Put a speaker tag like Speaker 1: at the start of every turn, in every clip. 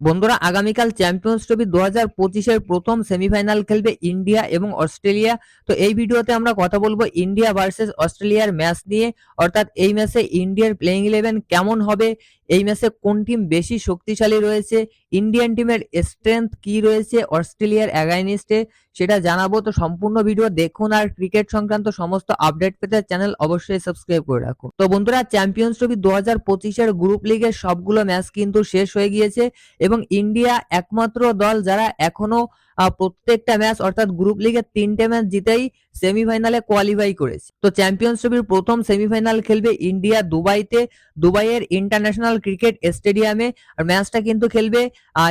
Speaker 1: বন্ধুরা, আগামীকাল champions trophy দু হাজার পঁচিশের প্রথম সেমিফাইনাল খেলবে ইন্ডিয়া এবং অস্ট্রেলিয়া। তো এই ভিডিওতে আমরা কথা বলব ইন্ডিয়া ভার্সেস অস্ট্রেলিয়ার ম্যাচ নিয়ে। অর্থাৎ এই ম্যাচে ইন্ডিয়ার প্লেইং ইলেভেন কেমন হবে? এই ম্যাচে কোন টিম বেশি শক্তিশালী রয়েছে? ইন্ডিয়ান টিমের স্ট্রেংথ কি রয়েছে অস্ট্রেলিয়ার অ্যাগাইনিস্টে সেটা জানাব। তো সম্পূর্ণ ভিডিও দেখুন আর ক্রিকেট সংক্রান্ত সমস্ত আপডেট পেতে চ্যানেল অবশ্যই সাবস্ক্রাইব করে রাখুন। তো বন্ধুরা চ্যাম্পিয়ন্স ট্রফি দু হাজার পঁচিশের গ্রুপ লিগের সবগুলো ম্যাচ কিন্তু শেষ হয়ে গিয়েছে এবং ইন্ডিয়া একমাত্র দল যারা এখনও প্রত্যেকটা ম্যাচ অর্থাৎ গ্রুপ লিগের তিনটে ম্যাচ জিতেই সেমিফাইনালে কোয়ালিফাই করেছে। তো চ্যাম্পিয়ন্স ট্রফির প্রথম সেমিফাইনাল খেলবে ইন্ডিয়া দুবাইতে। দুবাইয়ের ইন্টারন্যাশনাল ক্রিকেট স্টেডিয়ামে আর ম্যাচটা কিন্তু খেলবে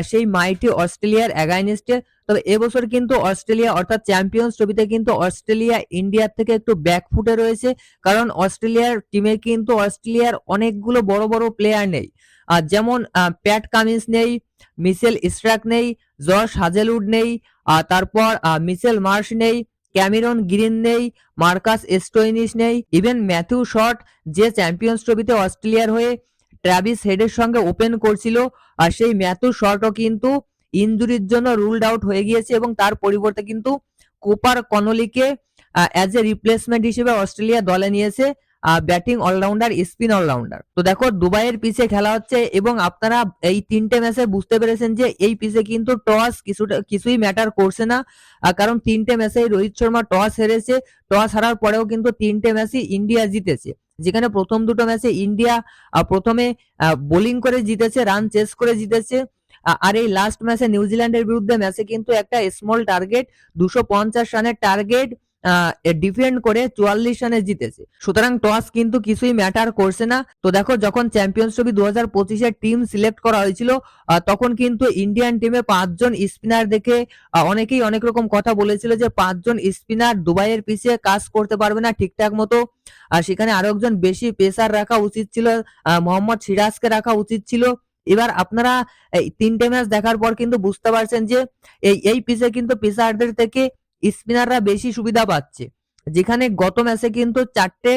Speaker 1: সেই মাইটি অস্ট্রেলিয়ার অ্যাগাইনেস্টে তবে এবছর কিন্তু অস্ট্রেলিয়া অর্থাৎ চ্যাম্পিয়ন্স ট্রফিতে কিন্তু অস্ট্রেলিয়া ইন্ডিয়ার থেকে একটু ব্যাকফুটে রয়েছে। কারণ অস্ট্রেলিয়ার টিমে কিন্তু অস্ট্রেলিয়ার অনেকগুলো বড় বড় প্লেয়ার নেই। আর যেমন প্যাট কামিন্স নেই মিসেল ইস্ট্রাক নেই, জর্জ হাজেলউড নেই আর তারপর মিসেল মার্শ নেই, ক্যামেরন গ্রিন নেই, মার্কাস এস্টোইনিস নেই, ইভেন ম্যাথিউ শট যে চ্যাম্পিয়ন্স ট্রফিতে অস্ট্রেলিয়ার হয়ে ট্র্যাভিস হেডের সঙ্গে ওপেন করছিল, আর সেই ম্যাথিউ শটও কিন্তু ইনজুরির জন্য রুলড আউট হয়ে গিয়েছে এবং তার পরিবর্তে কিন্তু কোপার কনলিকে অ্যাজ এ রিপ্লেসমেন্ট হিসেবে অস্ট্রেলিয়া দলে নিয়েছে ব্যাটিং অলরাউন্ডার স্পিন অলরাউন্ডার তো দেখো, দুবাইয়ের পিচে খেলা হচ্ছে এবং আপনারা এই তিনটে ম্যাচে বুঝতে পেরেছেন যে এই পিচে কিন্তু টস কিছুটা, কিছুই ম্যাটার করছে না। কারণ তিনটে ম্যাচে রোহিত শর্মা টস হেরেছে, টস হারার পরেও কিন্তু তিনটে ম্যাচই ইন্ডিয়া জিতেছে। যেখানে প্রথম দুটো ম্যাচে ইন্ডিয়া প্রথমে বোলিং করে জিতেছে রান চেস করে জিতেছে। আর এই লাস্ট ম্যাচে নিউজিল্যান্ডের বিরুদ্ধে ম্যাচে কিন্তু একটা স্মল টার্গেট দুশো পঞ্চাশ রানের টার্গেট ডিফেন্ড করে চুয়াল্লিশ রানে জিতেছে। সুতরাং টস কিন্তু কিছুই ম্যাটার করছে না। তো দেখো, যখন চ্যাম্পিয়ন্স ট্রফি দু হাজার পঁচিশের টিম সিলেক্ট করা হয়েছিল তখন কিন্তু ইন্ডিয়ান টিমে পাঁচজন স্পিনার দেখে অনেকেই অনেক রকম কথা বলেছিল যে পাঁচজন স্পিনার দুবাইয়ের পিছিয়ে কাজ করতে পারবে না ঠিকঠাক মতো। আর সেখানে আরও একজন বেশি পেসার রাখা উচিত ছিল মোহাম্মদ সিরাজকে রাখা উচিত ছিল। এবার আপনারা এই তিনটে ম্যাচ দেখার পর কিন্তু বুঝতে পারছেন যে এই এই পিচে কিন্তু পেসারদের থেকে স্পিনাররা বেশি সুবিধা পাচ্ছে। যেখানে গত ম্যাচে কিন্তু চারটে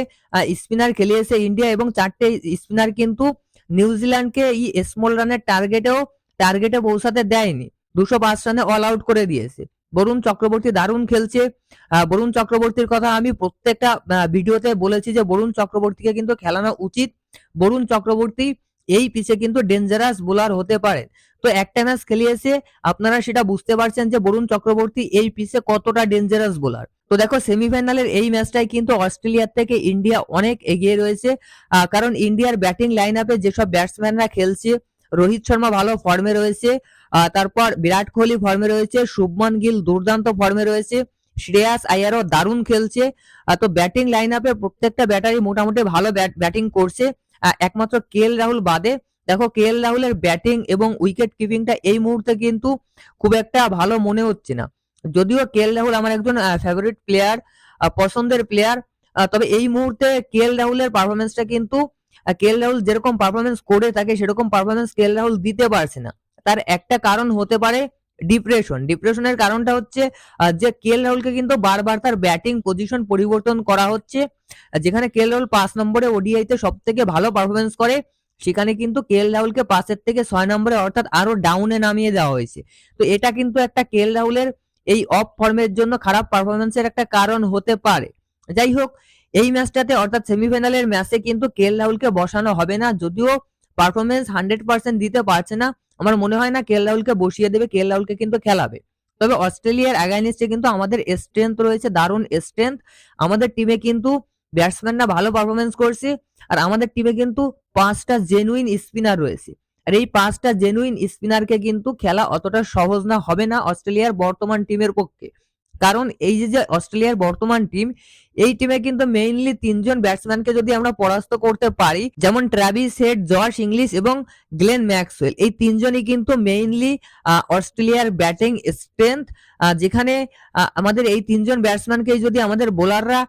Speaker 1: স্পিনার খেলিয়েছে ইন্ডিয়া এবং চারটে স্পিনার কিন্তু নিউজিল্যান্ডকে এই স্মল রানের টার্গেটেও টার্গেটে পৌঁছাতে দেয়নি। দুশো পাঁচ রানে অল আউট করে দিয়েছে। বরুণ চক্রবর্তী দারুণ খেলছে। বরুণ চক্রবর্তীর কথা আমি প্রত্যেকটা ভিডিওতে বলেছি যে বরুণ চক্রবর্তীকে কিন্তু খেলানো উচিত। বরুণ চক্রবর্তী এই পিচে কিন্তু ডেঞ্জারাস বোলার হতে পারে। তো একটা ম্যাচ খেলিয়েছে, আপনারা সেটা বুঝতে পারছেন যে বরুণ চক্রবর্তী এই পিচে কতটা ডেঞ্জারাস বোলার তো দেখো সেমিফাইনালের এই ম্যাচটাই কিন্তু অস্ট্রেলিয়ার থেকে ইন্ডিয়া অনেক এগিয়ে রয়েছে। কারণ ইন্ডিয়ার ব্যাটিং লাইন আপে যেসব ব্যাটসম্যানরা খেলছে, রোহিত শর্মা ভালো ফর্মে রয়েছে তারপর বিরাট কোহলি ফর্মে রয়েছে, শুভমন গিল দুর্দান্ত ফর্মে রয়েছে, শ্রেয়াস আয়ারও দারুণ খেলছে। তো ব্যাটিং লাইন আপে প্রত্যেকটা ব্যাটারি মোটামুটি ভালো ব্যাটিং করছে। একমাত্র কে রাহুল বাদে। দেখো কে রাহুলের ব্যাটিং এবং উইকেট কিপিংটা এই মুহূর্তে কিন্তু খুব একটা ভালো মনে হচ্ছে না। যদিও কে রাহুল আমার একজন ফেভারিট প্লেয়ার পছন্দের প্লেয়ার তবে এই মুহূর্তে কে রাহুলের পারফরমেন্সটা কিন্তু কে রাহুল যেরকম পারফরমেন্স করে থাকে, সেরকম পারফরমেন্স কে রাহুল দিতে পারছে না। তার একটা কারণ হতে পারে ডিপ্রেশন ডিপ্রেশনের কারণটা হচ্ছে যে কে রাহুলকে কিন্তু বারবার তার ব্যাটিং পজিশন পরিবর্তন করা হচ্ছে, যেখানে কে রাহুল পাঁচ নম্বরে ওডিআইতে সব থেকে ভালো পারফরমেন্স করে, সেখানে কিন্তু কে রাহুলকে পাঁচের থেকে ছয় নম্বরে অর্থাৎ আরও ডাউনে নামিয়ে দেওয়া হয়েছে। তো এটা কিন্তু একটা কে রাহুলের এই অফ ফর্মের জন্য খারাপ পারফরমেন্সের একটা কারণ হতে পারে। যাই হোক, এই ম্যাচটাতে অর্থাৎ সেমিফাইনালের ম্যাচে কিন্তু কে রাহুলকে বসানো হবে না, যদিও পারফরমেন্স হান্ড্রেড পার্সেন্ট দিতে পারছে না আমার মনে হয় না কেল রাহুলকে বসিয়ে দেবে কেল রাহুলকে কিন্তু খেলাবে। তবে অস্ট্রেলিয়ার অ্যাগাইনিস্টে কিন্তু আমাদের স্ট্রেংথ রয়েছে, দারুণ স্ট্রেংথ আমাদের টিমে কিন্তু ব্যাটসম্যানরা ভালো পারফরমেন্স করছে, আর আমাদের টিমে কিন্তু পাঁচটা জেনুইন স্পিনার রয়েছে। আর এই পাঁচটা জেনুইন স্পিনারকে কিন্তু খেলা অতটা সহজ না, হবে না অস্ট্রেলিয়ার বর্তমান টিমের পক্ষে। কারণ এই যে যে অস্ট্রেলিয়ার বর্তমান টিম এই টিমে কিন্তু মেইনলি তিনজন ব্যাটসম্যানকে যদি আমরা পরাস্ত করতে পারি, যেমন ট্রাভিস হেড জশ ইংলিশ এবং গ্লেন ম্যাক্সওয়েল এই তিনজনই কিন্তু মেইনলি অস্ট্রেলিয়ার ব্যাটিং স্ট্রেংথ যেখানে আমাদের এই তিনজন ব্যাটসম্যানকে যদি আমাদের বোলাররা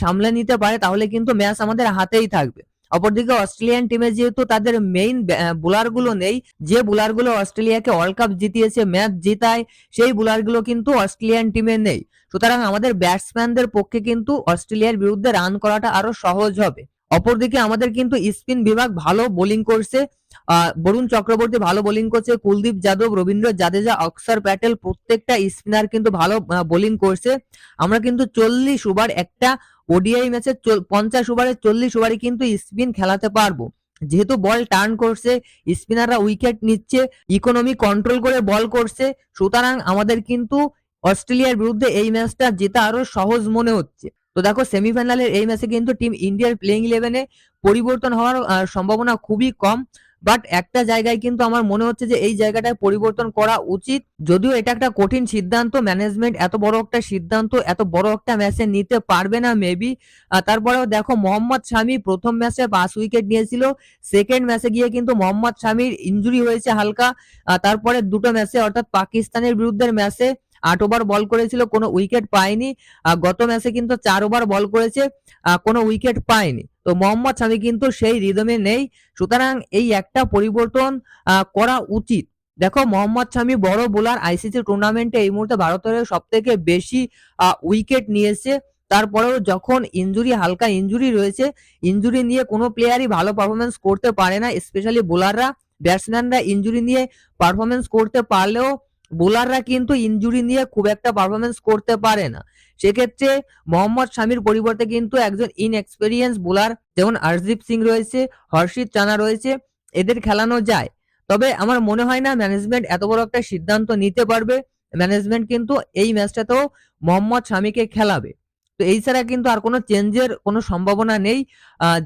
Speaker 1: সামলে নিতে পারে, তাহলে কিন্তু ম্যাচ আমাদের হাতেই থাকবে। অপরদিকে অস্ট্রেলিয়ান টিমে যেহেতু তাদের মেইন বোলারগুলো নেই, যে বোলারগুলো অস্ট্রেলিয়াকে ওয়ার্ল্ড কাপ জিতিয়েছে ম্যাচ জিতায়, সেই বোলারগুলো কিন্তু অস্ট্রেলিয়ান টিমে নেই। সুতরাং আমাদের ব্যাটসম্যানদের পক্ষে কিন্তু অস্ট্রেলিয়ার বিরুদ্ধে রান করাটা আরও সহজ হবে। অপরদিকে আমাদের কিন্তু স্পিন বিভাগ ভালো বোলিং করছে। বরুণ চক্রবর্তী ভালো বোলিং করছে, কুলদীপ যাদব, রবীন্দ্র জাদেজা, অক্ষর প্যাটেল প্রত্যেকটা স্পিনার কিন্তু ভালো বোলিং করছে। আমরা কিন্তু চল্লিশ ওভার একটা ওডিআই ম্যাচে পঞ্চাশ ওভারে চল্লিশ ওভারে কিন্তু স্পিন খেলাতে পারব। যেহেতু বল টার্ন করছে, স্পিনাররা উইকেট নিচ্ছে, ইকোনমি কন্ট্রোল করে বল করছে, সুতরাং আমাদের কিন্তু অস্ট্রেলিয়ার বিরুদ্ধে এই ম্যাচটা জেতা আরও সহজ মনে হচ্ছে। তো দেখো সেমিফাইনালের এই ম্যাচে কিন্তু টিম ইন্ডিয়ার প্লেইং ইলেভেনে পরিবর্তন হওয়ার সম্ভাবনা খুবই কম। বাট একটা জায়গায় কিন্তু আমার মনে হচ্ছে যে এই জায়গাটায় পরিবর্তন করা উচিত। যদিও এটা একটা কঠিন সিদ্ধান্ত ম্যানেজমেন্ট এত বড় একটা সিদ্ধান্ত, এত বড় একটা ম্যাচে নিতে পারবে না মেবি তারপরেও দেখো মোহাম্মদ শামি প্রথম ম্যাচে পাঁচ উইকেট নিয়েছিল সেকেন্ড ম্যাচে গিয়ে কিন্তু মোহাম্মদ শামির ইঞ্জুরি হয়েছে হালকা। তারপরে দুটো ম্যাচে অর্থাৎ পাকিস্তানের বিরুদ্ধে ম্যাচে আট ওভার বল করেছিল, কোনো উইকেট পায়নি। গত ম্যাচে কিন্তু চার ওভার বল করেছে কোনো উইকেট পায়নি। তো মোহাম্মদ শামি কিন্তু সেই রিদমে নেই। সুতরাং এই একটা পরিবর্তন করা উচিত। দেখো, মোহাম্মদ শামি বড় বোলার আইসিসি টুর্নামেন্টে এই মুহূর্তে ভারতের সব থেকে বেশি উইকেট নিয়েছে। তারপরেও যখন ইনজুরি হালকা ইনজুরি রয়েছে ইনজুরি নিয়ে কোনো প্লেয়ারই ভালো পারফরমেন্স করতে পারে না স্পেশালি বোলাররা ব্যাটসম্যানরা ইনজুরি নিয়ে পারফরমেন্স করতে পারলেও বোলাররা কিন্তু ইঞ্জুরি নিয়ে খুব একটা পারফরমেন্স করতে পারে না। সেক্ষেত্রে মোহাম্মদ শামির পরিবর্তে কিন্তু একজন ইনএক্সপিরিয়েন্স বোলার যেমন হরদীপ সিং রয়েছে, হর্ষিত চানা রয়েছে, এদের খেলানো যায়। তবে আমার মনে হয় না ম্যানেজমেন্ট এত বড় একটা সিদ্ধান্ত নিতে পারবে। ম্যানেজমেন্ট কিন্তু এই ম্যাচটাতেও মোহাম্মদ শামিকে খেলাবে। তো এই ছাড়া কিন্তু আর কোনো চেঞ্জের কোনো সম্ভাবনা নেই।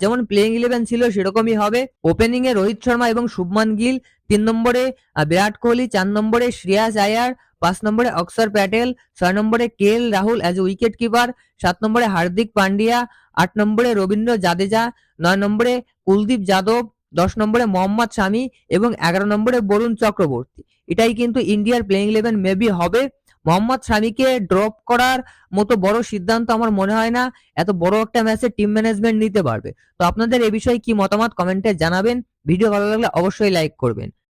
Speaker 1: যেমন প্লেইং ইলেভেন ছিল সেরকমই হবে। ওপেনিং এ রোহিত শর্মা এবং শুভমান গিল তিন নম্বরে বিরাট কোহলি চার নম্বরে শ্রেয়াস আয়ার, পাঁচ নম্বরে অক্ষর প্যাটেল, ছয় নম্বরে K L Rahul as wicketkeeper সাত নম্বরে হার্দিক পান্ডিয়া, আট নম্বরে রবীন্দ্র জাদেজা, নয় নম্বরে কুলদীপ যাদব, দশ নম্বরে মোহাম্মদ শামি এবং এগারো নম্বরে বরুণ চক্রবর্তী। এটাই কিন্তু ইন্ডিয়ার প্লেইং ইলেভেন মেবি হবে। মোহাম্মদ শামিকে ড্রপ করার মতো বড় সিদ্ধান্ত আমার মনে হয় না। এত বড় একটা ম্যাচে টিম ম্যানেজমেন্ট নিতে পারবে। তো আপনাদের এ বিষয়ে কি মতামত? কমেন্টে জানাবেন। ভিডিও ভালো লাগলে অবশ্যই লাইক করবেন।